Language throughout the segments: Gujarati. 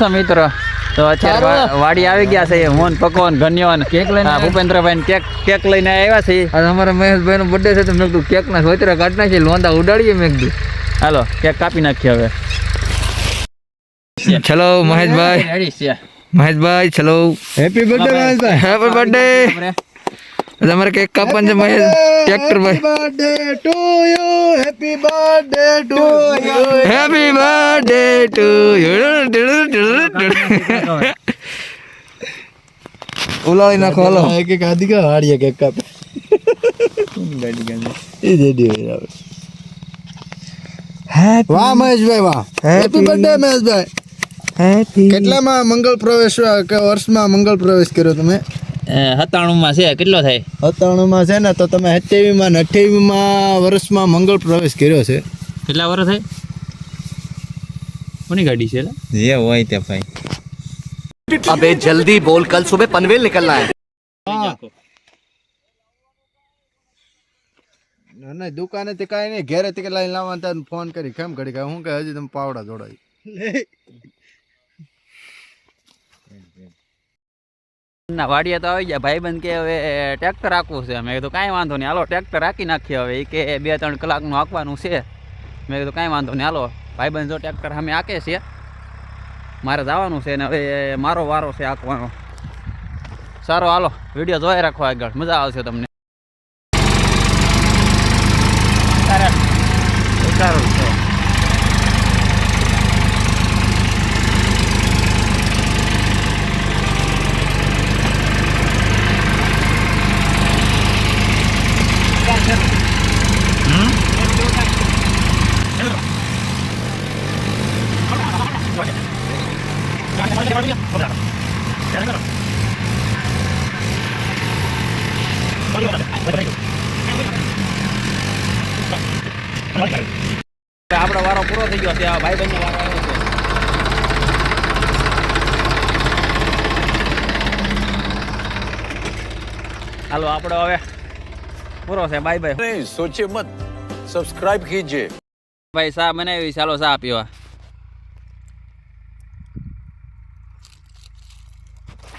છો મિત્રો? તો અત્યારે વાડી આવી ગયા છે. મોહન પકવાન ઘન્યોન કેક લઈને ભૂપેન્દ્રભાઈ કેક કેક લઈને આવ્યા છે અને અમારા મહેશભાઈ નો બર્થડે છે તો મેં કીધું કેક ના સોતરા કાઢ નાખીએ લોંદા ઉડાડીએ મેં કીધું. હાલો કેક કાપી નાખીએ હવે. ચલો મહેશભાઈ. મહેશભાઈ ચલો. Happy birthday Maheshbhai. Happy birthday તમારે કેક કાપવાનું છે મહેશ? ટ્રેક્ટર ભાઈ birthday to you happy birthday to you happy birthday to ઉલાળી નાખો હાલો. એક એક આધી કા હાડીએ કેક કાપે એ જેડી આવે. હેપી વાહ મહેશભાઈ વાહ. હેપી બર્થડે મહેશભાઈ. હેપી કેટલામાં મંગળ પ્રવેશ કે વર્ષમાં મંગળ પ્રવેશ કર્યો તમે? સત્તાણુંમાં છે કેટલો થાય? સત્તાણુંમાં છે ને તો તમે અઠ્યાવીમાં ને વર્ષમાં મંગળ પ્રવેશ કર્યો છે. કેટલા વર્ષ થાય? કોની ગાડી છે એ હોય તે ભાઈ. અબે જલ્દી બોલ કલ સુબહ પનવેલ નીકળના હે. ના દુકાને તે કાઈ નહીં ઘેરે તે લાઈન લાવવા ફોન કરી કેમ ઘડી કાંઈ હું કે હજી તમે પાવડા જોડાય. ના વાડીએ તો આવી ગયા. ભાઈબંધ કે હવે ટ્રેક્ટર રાખવું છે. મેં કીધું, કાંઈ વાંધો નહીં. હાલો, ટ્રેક્ટર રાખી નાખીએ હવે. એ કે બે, ત્રણ કલાકનું હાંકવાનું છે. મેં કીધું, કાંઈ વાંધો નહીં. હાલો, ભાઈબંધ જો ટ્રેક્ટર સામે હાંકે છે, મારે જવાનું છે ને હવે મારો વારો છે આંકવાનો સારો, હાલો, વીડિયો જોઈ રાખો આગળ. મજા આવશે તમને. સારું છે Pakai mobilnya, mobil. baik-baik. Halo, apa ada? Puropuro sih, bai bai. Nih, suci mud, subscribe hiji. Bai sah, mana bisa lo sahpiwa?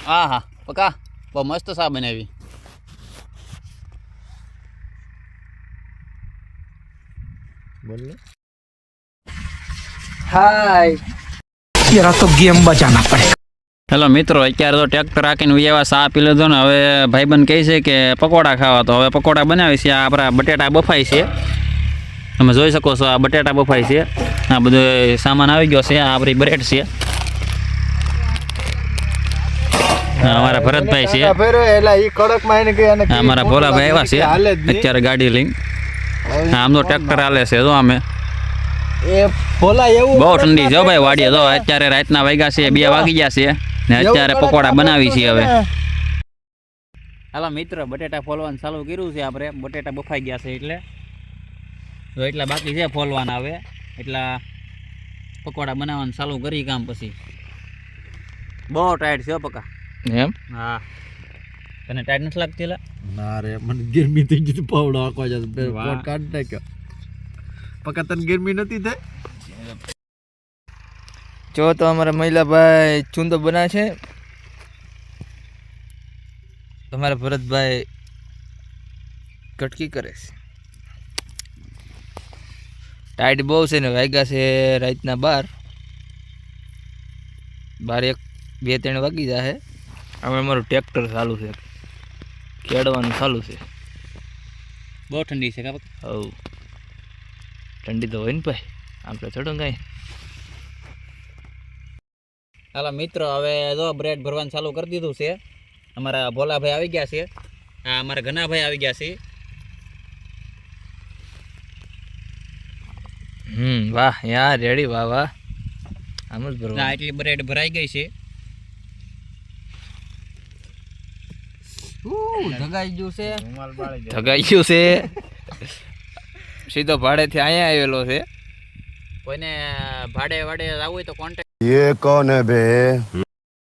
હા હા પકા. બહુ મસ્ત સા બનાવી. હાય. તો હેલો મિત્રો અત્યારે તો ટ્રેક્ટર રાખીને ઉયાવા સા પી લીધો ને હવે ભાઈબંધ કહે છે કે પકોડા ખાવા તો હવે પકોડા બનાવી છે આ આપણા બટેટા બફાય છે. તમે જોઈ શકો છો આ બટેટા બફાય છે. આ બધો સામાન આવી ગયો છે આ આપણી બ્રેડ છે આ અમારા ભરતભાઈ છે. અમારા ભોલાભાઈ આવ્યા છે. અત્યારે ગાડી લઈને. હા, આમ તો ટ્રેક્ટર હાલે છે જો અમે. એવું બહુ ઠંડી છે ભાઈ વાડીએ જો અત્યારે રાતના વાગ્યા છે બે વાગી ગયા છે. ને અત્યારે પકોડા બનાવી છે હવે. હાલો મિત્ર બટેટા ફોલવાનું ચાલુ કર્યું છે આપણે. બટેટા બફાઈ ગયા છે એટલે. તો એટલા બાકી છે ફોલવાના હવે. એટલા પકોડા બનાવવાનું ચાલુ કરી કામ પછી. બહુ ટાઈટ છે પકા. એમ? હા. તને ટાઈટ નથી લાગતી એલા ના રે મને ગરમી થઈ ગઈ પાવડો બે વાહ. કોટ કાઢ નાખ્યો. પકા તને ગરમી નથી થઈ? જો તો અમારા મહિલાભાઈ ચૂંદો બનાવે છે. તમારા ભરતભાઈ કટકી કરે છે. ટાઈટ બહુ છે ને વાગ્યા છે રાતના બાર. બાર એક બે ત્રણ વાગી જાય હવે અમારું ટ્રેક્ટર ચાલુ છે. ખેડવાનું ચાલુ છે. બહુ ઠંડી છે કા હવ. ઠંડી તો હોય ને ભાઈ. આપણે ચડો કાંઈ. હાલા મિત્રો હવે જો બ્રેડ ભરવાનું ચાલુ કરી દીધું છે. અમારા ભોલાભાઈ આવી ગયા છે. આ અમારા ઘનાભાઈ આવી ગયા છે. હમ વાહ યાર રેડી વાહ વાહ. આમ જ ભરવા એટલી બ્રેડ ભરાઈ ગઈ છે. ધગાઈ ગયું છે. ધગાઈ છે. સીધો ભાડે થી અહીંયા આવેલો છે. કોઈને ભાડે વાડે આવું હોય તો કોન્ટેક્ટ એ કોને બે?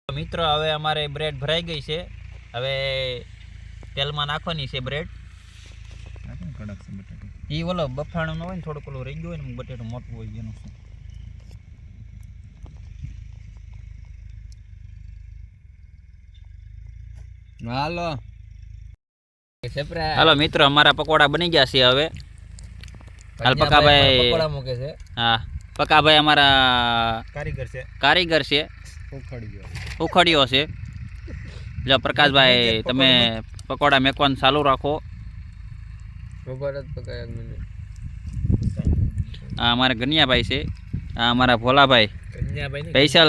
મિત્રો હવે અમારે બ્રેડ ભરાઈ ગઈ છે. હવે તેલમાં નાખવાની છે બ્રેડ એ ઓલો બફાણું ન હોય ને થોડુંક ઓલું રહી ગયું હોય ને બટેટું મોટું હોય એનું. હાલો. હાલો મિત્રો અમારા પકોડા બની ગયા છે હવે. હાલ પકાભાઈ પકોડા મૂકે છે. હા પકાભાઈ અમારા કારીગર છે. કારીગર છે. ઉખડી ઉખડ્યો છે. જો પ્રકાશભાઈ તમે પકોડા મેકવાનું ચાલુ રાખો. હા આ અમારા ગનિયાભાઈ છે. આ અમારા ભોલાભાઈ. સ્પેશિયલ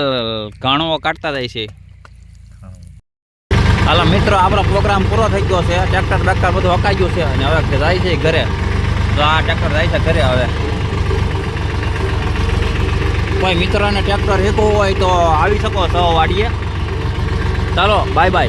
ઘાણો કાઢતા જાય છે. હાલો મિત્રો, આપણો પ્રોગ્રામ પૂરો થઈ ગયો છે. ટ્રેક્ટર બેક્ટર બધું હકાઈ ગયું છે. અને હવે જાય છે ઘરે. તો આ ટ્રેક્ટર જાય છે ઘરે હવે. કોઈ મિત્રોને ટ્રેક્ટર હેકવું હોય તો આવી શકો છો વાડીએ. ચાલો બાય બાય